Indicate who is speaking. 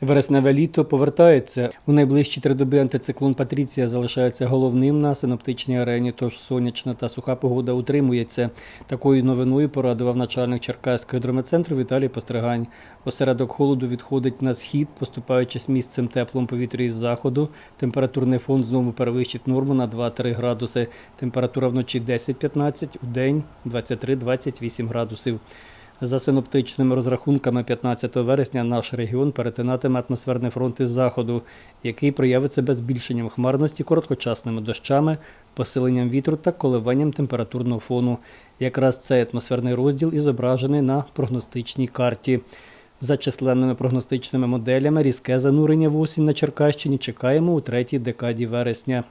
Speaker 1: Вересневе літо повертається. У найближчі три доби антициклон Патріція залишається головним на синоптичній арені, тож сонячна та суха погода утримується. Такою новиною порадував начальник Черкаського гідрометцентру Віталій Постригань. Осередок холоду відходить на схід, поступаючись місцем теплом повітря із заходу. Температурний фон знову перевищить норму на 2-3 градуси. Температура вночі 10-15, у день 23-28 градусів. За синоптичними розрахунками 15 вересня наш регіон перетинатиме атмосферний фронт із заходу, який проявить себе збільшенням хмарності, короткочасними дощами, посиленням вітру та коливанням температурного фону. Якраз цей атмосферний розділ і зображений на прогностичній карті. За численними прогностичними моделями різке занурення в осінь на Черкащині чекаємо у третій декаді вересня.